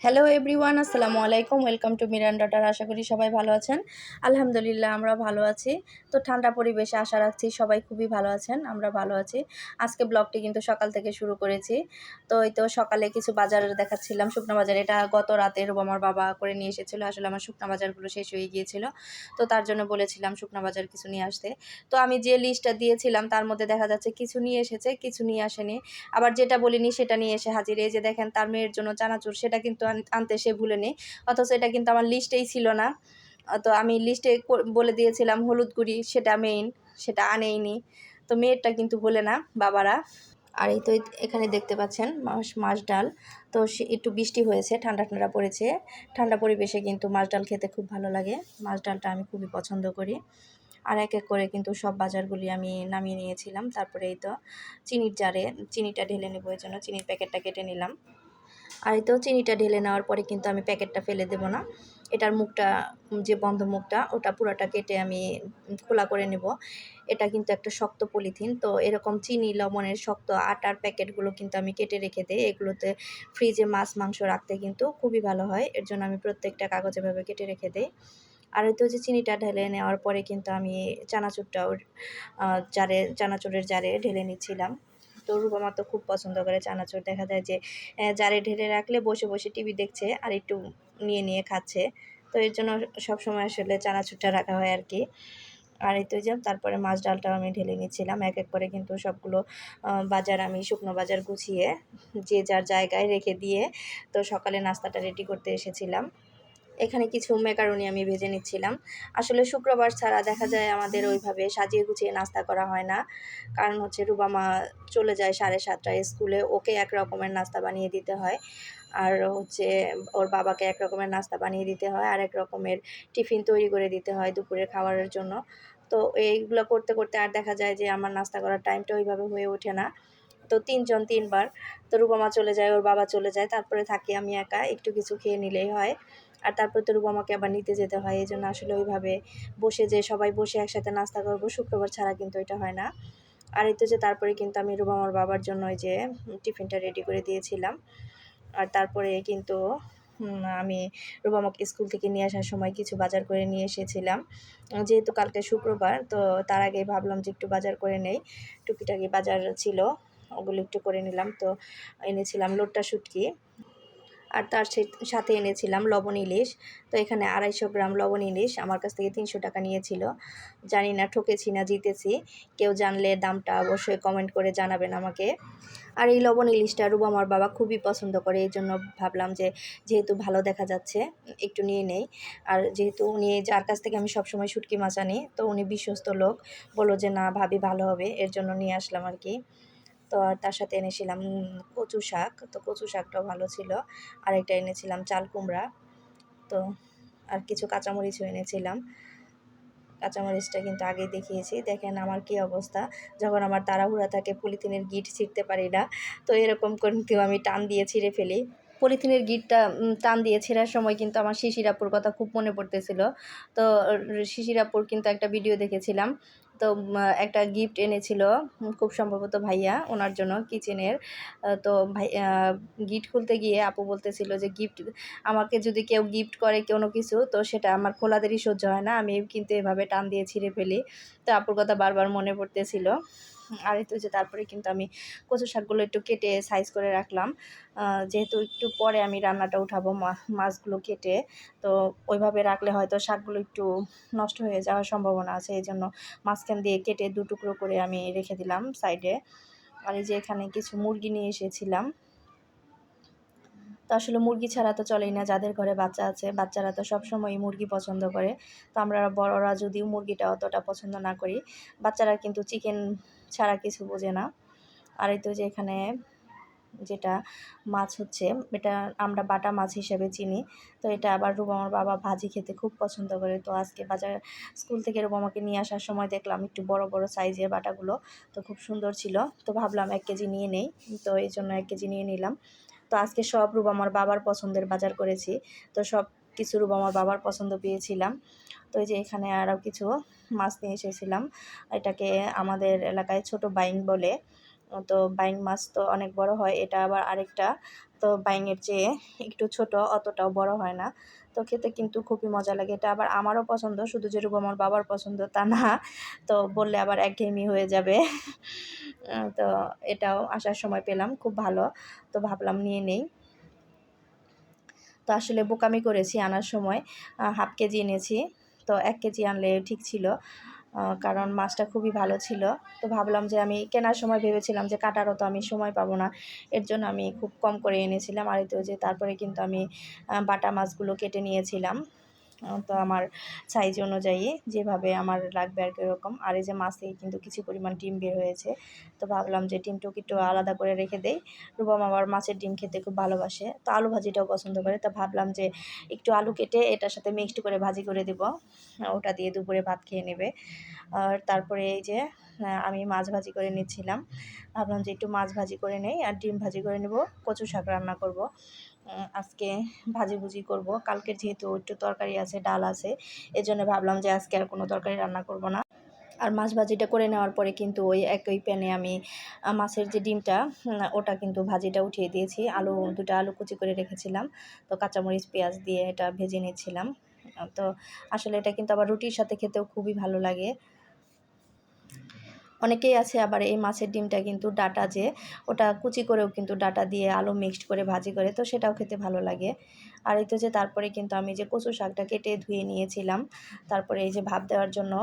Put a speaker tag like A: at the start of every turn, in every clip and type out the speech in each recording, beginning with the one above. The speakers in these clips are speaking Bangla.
A: হ্যালো এভরিওয়ান আসসালামু আলাইকুম ওয়েলকাম টু মিরান ডটার আশা করি সবাই ভালো আছেন। আলহামদুলিল্লাহ, আমরা ভালো আছি। তো ঠান্ডা পরিবেশে আশা রাখছি সবাই খুবই ভালো আছেন, আমরা ভালো আছি। আজকে ব্লগটি কিন্তু সকাল থেকে শুরু করেছি। তো এই তো সকালে কিছু বাজার দেখাচ্ছিলাম, শুকনো বাজার। এটা গত রাতে আমার বাবা করে নিয়ে এসেছিল, আসলে আমার শুকনো বাজারগুলো শেষ হয়ে গিয়েছিল। তো তার জন্য বলেছিলাম শুকনো বাজার কিছু নিয়ে আসতে। তো আমি যে লিস্টটা দিয়েছিলাম, তার মধ্যে দেখা যাচ্ছে কিছু নিয়ে এসেছে, কিছু নিয়ে আসেনি। আবার যেটা বলিনি সেটা নিয়ে এসে হাজির। এই যে দেখেন, তার মেয়ের জন্য চানাচুর, সেটা কিন্তু আনতে সে ভুলে ভুলেনি অথচ এটা কিন্তু আমার লিস্টেই ছিল না। তো আমি লিস্টে বলে দিয়েছিলাম, হলুদ গুঁড়ি, সেটা মেইন সেটা আনেইনি। তো মেয়েরটা কিন্তু বলে না, বাবারা। আর এই তো এখানে দেখতে পাচ্ছেন মাছ মাছ ডাল। তো সে, একটু বৃষ্টি হয়েছে, ঠান্ডা ঠান্ডা পড়েছে। ঠান্ডা পরিবেশে কিন্তু মাছ ডাল খেতে খুব ভালো লাগে। মাছ ডালটা আমি খুবই পছন্দ করি। আর এক এক করে কিন্তু সব বাজারগুলি আমি নামিয়ে নিয়েছিলাম। তারপরে এই তো চিনির জারে, চিনিটা ঢেলে নেব, এই জন্য চিনির প্যাকেটটা কেটে নিলাম। আর তো চিনিটা ঢেলে নেওয়ার পরে কিন্তু আমি প্যাকেটটা ফেলে দেবো না। এটার মুখটা, যে বন্ধ মুখটা, ওটা পুরাটা কেটে আমি খোলা করে নেব। এটা কিন্তু একটা শক্ত পলিথিন, তো এরকম চিনি, লবণের শক্ত আটার প্যাকেটগুলো কিন্তু আমি কেটে রেখে দিই। এগুলোতে ফ্রিজে মাছ, মাংস রাখতে কিন্তু খুবই ভালো হয়, এর জন্য আমি প্রত্যেকটা কাগজ এভাবে কেটে রেখে দিই। আর এই তো যে চিনিটা ঢেলে নেওয়ার পরে কিন্তু আমি চানাচুরটাও জারে, চানাচুরের জারে ঢেলে নিচ্ছিলাম। তো রূপমা তো খুব পছন্দ করে চানাচুর। দেখা যায় যে জারে ঢেলে রাখলে বসে বসে টিভি দেখছে আর একটু নিয়ে নিয়ে খাচ্ছে। তো এর জন্য সবসময় আসলে চানাচুরটা রাখা হয় আর কি। আর এই তো যে, তারপরে মাছ ডালটাও আমি ঢেলে নিচ্ছিলাম। এক এক করে কিন্তু সবগুলো বাজার আমি শুকনো বাজার গুছিয়ে যে যার জায়গায় রেখে দিয়ে তো সকালে নাস্তাটা রেডি করতে এসেছিলাম। এখানে কিছু মেকারনি আমি ভেজে নিচ্ছিলাম। আসলে শুক্রবার ছাড়া দেখা যায় আমাদের ওইভাবে সাজিয়ে গুছিয়ে নাস্তা করা হয় না। কারণ হচ্ছে রুবামা চলে যায় সাড়ে সাতটায় স্কুলে, ওকে এক রকমের নাস্তা বানিয়ে দিতে হয়। আর হচ্ছে ওর বাবাকে এক রকমের নাস্তা বানিয়ে দিতে হয় আর এক রকমের টিফিন তৈরি করে দিতে হয় দুপুরের খাবারের জন্য। তো এইগুলো করতে করতে আর দেখা যায় যে আমার নাস্তা করার টাইমটা ওইভাবে হয়ে ওঠে না। তো তিনজন তিনবার। তো রূপমা চলে যায়, ওর বাবা চলে যায়, তারপরে থাকি আমি একা, একটু কিছু খেয়ে নিলেই হয়। আর তারপর তো রূপমাকে আবার নিতে যেতে হয় এই জন্য আসলে ওইভাবে বসে যে সবাই বসে একসাথে নাস্তা করব, শুক্রবার ছাড়া কিন্তু এটা হয় না। আর এই তো যে তারপরে কিন্তু আমি রুবামার বাবার জন্য ওই যে টিফিনটা রেডি করে দিয়েছিলাম। আর তারপরে কিন্তু আমি রুবামাকে স্কুল থেকে নিয়ে আসার সময় কিছু বাজার করে নিয়ে এসেছিলাম। যেহেতু কালকে শুক্রবার, তো তার আগে ভাবলাম যে একটু বাজার করে নেই। টুকিটাকি বাজার ছিল, ওগুলো একটু করে নিলাম। তো এনেছিলাম লোট্টা শুটকি। আর তার সাথে এনেছিলাম লবণ ইলিশ। তো এখানে আড়াইশো গ্রাম লবণ ইলিশ আমার কাছ থেকে তিনশো টাকা নিয়েছিল। জানি না ঠকেছি না জিতেছি। কেউ জানলে দামটা অবশ্যই কমেন্ট করে জানাবেন আমাকে। আর এই লবণ ইলিশটা রুব আমার বাবা খুবই পছন্দ করে, এই জন্য ভাবলাম যে যেহেতু ভালো দেখা যাচ্ছে, একটু নিয়ে নেই। আর যেহেতু উনি যার কাছ থেকে আমি সবসময় শুটকি মাছ আনি, তো উনি বিশ্বস্ত লোক। বলো যে না ভাবি ভালো হবে, এর জন্য নিয়ে আসলাম আর কি। তো আর তার সাথে এনেছিলাম কচু শাক। তো কচু শাকটাও ভালো ছিল। আর একটা এনেছিলাম, চাল কুমড়া। তো আর কিছু কাঁচামরিচও এনেছিলাম। কাঁচামরিচটা কিন্তু আগেই দেখিয়েছি। দেখেন আমার কি অবস্থা। যখন আমার তাড়াহুড়া থাকে, পলিথিনের গিট ছিঁড়তে পারি না। তো এরকম কিন্তু আমি টান দিয়ে ছিঁড়ে ফেলি। পলিথিনের গিটটা টান দিয়ে ছেঁড়ার সময় কিন্তু আমার শিশিরাপুর কথা খুব মনে পড়তেছিল। তো, শিশিরাপুর কিন্তু একটা ভিডিও দেখেছিলাম। তো একটা গিফট এনেছিল খুব সম্ভবত ভাইয়া ওনার জন্য কিচেনের তো ভাই গিফট খুলতে গিয়ে আপু বলতেছিল যে গিফট আমাকে যদি কেউ গিফট করে কোনো কিছু, তো সেটা আমার খোলাদেরই সহ্য হয় না। আমি কিন্তু এভাবে টান দিয়ে ছিঁড়ে ফেলি। তো আপুর কথা বারবার মনে পড়তেছিল। আর এই যে তারপরে কিন্তু আমি কচু শাকগুলো একটু কেটে সাইজ করে রাখলাম। যেহেতু একটু পরে আমি রান্নাটা উঠাবো মাছগুলো কেটে, তো ওইভাবে রাখলে হয়তো শাকগুলো একটু নষ্ট হয়ে যাওয়ার সম্ভাবনা আছে, এই জন্য মাঝখান দিয়ে কেটে দু টুকরো করে আমি রেখে দিলাম সাইডে আর এই যে এখানে কিছু মুরগি নিয়ে এসেছিলাম। তো আসলে মুরগি ছাড়া তো চলেই না, যাদের ঘরে বাচ্চা আছে, বাচ্চারা তো সবসময়ই মুরগি পছন্দ করে। তো আমরা বড়রা যদিও মুরগিটা অতটা পছন্দ না করি, বাচ্চারা কিন্তু চিকেন ছাড়া কিছু বোঝে না। আর এই তো যে এখানে যেটা মাছ হচ্ছে, এটা আমরা বাটা মাছ হিসেবে চিনি। তো এটা আবার রুবামার বাবা ভাজি খেতে খুব পছন্দ করে। তো আজকে বাজার, স্কুল থেকে রুবামাকে নিয়ে আসার সময় দেখলাম একটু বড় বড় সাইজের বাটাগুলো। তো খুব সুন্দর ছিল। তো ভাবলাম এক কেজি নিয়ে নেই। তো এই জন্য এক কেজি নিয়ে নিলাম। তো আজকে সব রূপ আমার বাবার পছন্দের বাজার করেছি। তো সব কিছু রূপ আমার বাবার পছন্দ পেয়েছিলাম। তো এই যে এখানে আরও কিছু মাছ নিয়ে এসেছিলাম। এটাকে আমাদের এলাকায় ছোট বাইং বলে। তো বাইং মাছ তো অনেক বড় হয়, এটা আবার আরেকটা। তো বাইংয়ের চেয়ে একটু ছোট, অতটাও বড় হয় না। তো খেতে কিন্তু খুবই মজা লাগে। এটা আবার আমারও পছন্দ, শুধু যে রূপ আমার বাবার পছন্দ তা না। তো বললে আবার একঘেয়েমি হয়ে যাবে। তো এটাও আসার সময় পেলাম, খুব ভালো। তো ভাবলাম নিয়ে নেই। তো আসলে বোকামি করেছি আনার সময় হাফ কেজি এনেছি। তো এক কেজি আনলে ঠিক ছিল কারণ মাছটা খুবই ভালো ছিল। তো ভাবলাম যে আমি কেনার সময় ভেবেছিলাম যে কাটারও তো আমি সময় পাবো না, এর জন্য আমি খুব কম করে এনেছিলাম। আর তো যে তারপরে কিন্তু আমি বাটা মাছগুলো কেটে নিয়েছিলাম। তো আমার সাইজ অনুযায়ী যেভাবে আমার লাগবে আর কি ওরকম। আর এই যে মাছ থেকে কিন্তু কিছু পরিমাণ ডিম বের হয়েছে। তো ভাবলাম যে ডিমটুকু একটু আলাদা করে রেখে দেই। রুবম আবার মাছের ডিম খেতে খুব ভালোবাসে। তো আলু ভাজিটাও পছন্দ করে। তো ভাবলাম যে একটু আলু কেটে এটার সাথে মিক্সড করে ভাজি করে দেবো। ওটা দিয়ে দুপুরে ভাত খেয়ে নেবে। আর তারপরে এই যে আমি মাছ ভাজি করে নিচ্ছিলাম। ভাবলাম যে একটু মাছ ভাজি করে নেই আর ডিম ভাজি করে নেব, কচু শাক রান্না করব। আজকে ভাজি ভুজি করব। কালকের যেহেতু একটু তরকারি আছে, ডাল আছে, এজন্য ভাবলাম যে আজকে আর কোনো তরকারি রান্না করব না। আর মাছ ভাজিটা করে নেওয়ার পরে কিন্তু ওই একই প্যানে আমি মাছের যে ডিমটা ওটা কিন্তু ভাজিটা উঠিয়ে দিয়েছি। আলু, দুটো আলু কুচি করে রেখেছিলাম। তো কাঁচামরিচ, পেঁয়াজ দিয়ে এটা ভেজে নিচ্ছিলাম। তো আসলে এটা কিন্তু আবার রুটির সাথে খেতেও খুবই ভালো লাগে। অনেকেই আছে আবার এই মাছের ডিমটা কিন্তু ডাটা যে, ওটা কুচি করেও কিন্তু ডাটা দিয়ে আলু মিক্সড করে ভাজি করে, তো সেটাও খেতে ভালো লাগে। আর এই তো যে তারপরে কিন্তু আমি যে কচু শাকটা কেটে ধুয়ে নিয়েছিলাম, তারপরে এই যে ভাপ দেওয়ার জন্য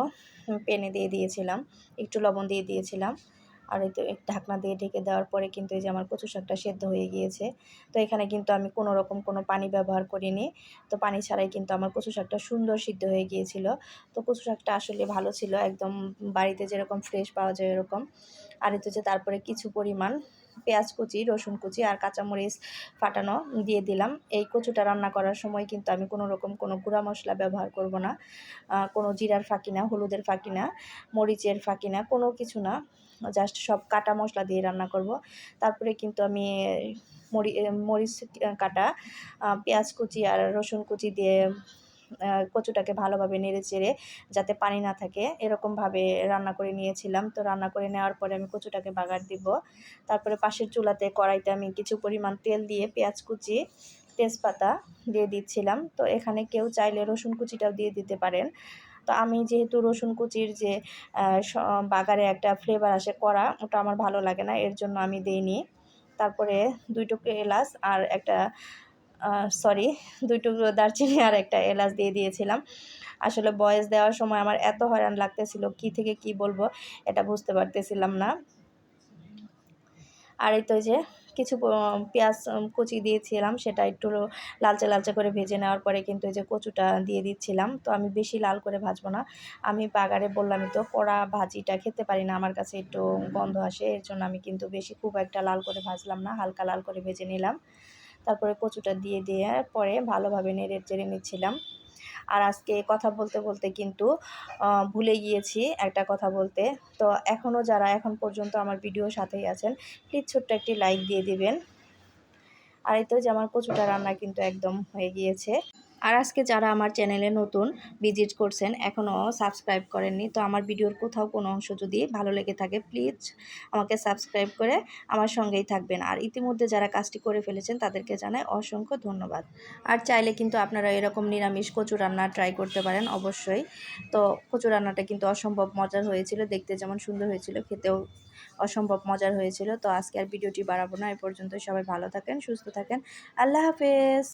A: পেনে দিয়ে দিয়েছিলাম, একটু লবণ দিয়ে দিয়েছিলাম। আর এই তো ঢাকনা দিয়ে ঢেকে দেওয়ার পরে কিন্তু এই যে আমার কচু শাকটা সেদ্ধ হয়ে গিয়েছে। তো এখানে কিন্তু আমি কোনো রকম কোনো পানি ব্যবহার করিনি। তো পানি ছাড়াই কিন্তু আমার কচু শাকটা সুন্দর সিদ্ধ হয়ে গিয়েছিল। তো কচু শাকটা আসলে ভালো ছিল, একদম বাড়িতে যেরকম ফ্রেশ পাওয়া যায় এরকম আর এতে যে তারপরে কিছু পরিমাণ পেঁয়াজ কুচি, রসুন কুচি আর কাঁচামরিচ ফাটানো দিয়ে দিলাম। এই কচুটা রান্না করার সময় কিন্তু আমি কোনো রকম কোনো গুঁড়া মশলা ব্যবহার করব না। কোনো জিরার ফাঁকি না, হলুদের ফাঁকি না, মরিচের ফাঁকি না, কোনো কিছু না। জাস্ট সব কাটা মশলা দিয়ে রান্না করব। তারপরে কিন্তু আমি মরি মরিচ কাটা পেঁয়াজ কুচি আর রসুন কুচি দিয়ে কচুটাকে ভালোভাবে নেড়ে চেড়ে যাতে পানি না থাকে, এরকমভাবে রান্না করে নিয়েছিলাম। তো রান্না করে নেওয়ার পরে আমি কচুটাকে বাগার দিব। তারপরে পাশের চুলাতে কড়াইতে আমি কিছু পরিমাণ তেল দিয়ে পেঁয়াজ কুচি, তেজপাতা দিয়ে দিচ্ছিলাম। তো এখানে কেউ চাইলে রসুন কুচিটাও দিয়ে দিতে পারেন। তো আমি যেহেতু রসুন কুচির যে বাগারে একটা ফ্লেভার আসে করা ওটা আমার ভালো লাগে না, এর জন্য আমি দিইনি। তারপরে দুই টুকরো এলাচ আর একটা সরি দুই টুকরো দারচিনি আর একটা এলাচ দিয়ে দিয়েছিলাম। আসলে বয়স দেওয়ার সময় আমার এত হয়রান লাগতেছিল, কি থেকে কি বলব, এটা বুঝতে পারতেছিলাম না। আর এই তো যে কিছু পেঁয়াজ কুচি দিয়েছিলাম, সেটা একটু লালচে লালচে করে ভেজে নেওয়ার পরে কিন্তু এই যে কচুটা দিয়ে দিচ্ছিলাম। তো আমি বেশি লাল করে ভাজবো না। আমি বাগারে বললামই তো কড়া ভাজিটা খেতে পারি না, আমার কাছে একটু গন্ধ আসে, এর জন্য আমি কিন্তু বেশি খুব একটা লাল করে ভাজলাম না, হালকা লাল করে ভেজে নিলাম। তারপরে কচুটা দিয়ে দেওয়ার পরে ভালোভাবে নেড়ে চেড়ে নিচ্ছিলাম। আর আজকে কথা বলতে বলতে কিন্তু ভুলে গিয়েছি একটা কথা বলতে। তো এখনও যারা এখন পর্যন্ত আমার ভিডিও সাথেই আছেন প্লিজ ছোট্ট একটি লাইক দিয়ে দিবেন। আর এই তো যে আমার কচুটা রান্না কিন্তু একদম হয়ে গিয়েছে। আর আজকে যারা আমার চ্যানেলে নতুন ভিজিট করছেন এখনও সাবস্ক্রাইব করেননি, তো আমার ভিডিওর কোথাও কোনো অংশ যদি ভালো লেগে থাকে, প্লিজ আমাকে সাবস্ক্রাইব করে আমার সঙ্গেই থাকবেন। আর ইতিমধ্যে যারা কাজটি করে ফেলেছেন, তাদেরকে জানাই অসংখ্য ধন্যবাদ। আর চাইলে কিন্তু আপনারা এরকম নিরামিষ কচু রান্না ট্রাই করতে পারেন, অবশ্যই। তো কচু রান্নাটা কিন্তু অসম্ভব মজার হয়েছিল, দেখতে যেমন সুন্দর হয়েছিল, খেতেও অসম্ভব মজার হয়েছিল। তো আজকে আর ভিডিওটি বাড়াবো না, এ পর্যন্ত সবাই ভালো থাকেন, সুস্থ থাকেন। আল্লাহ হাফেজ।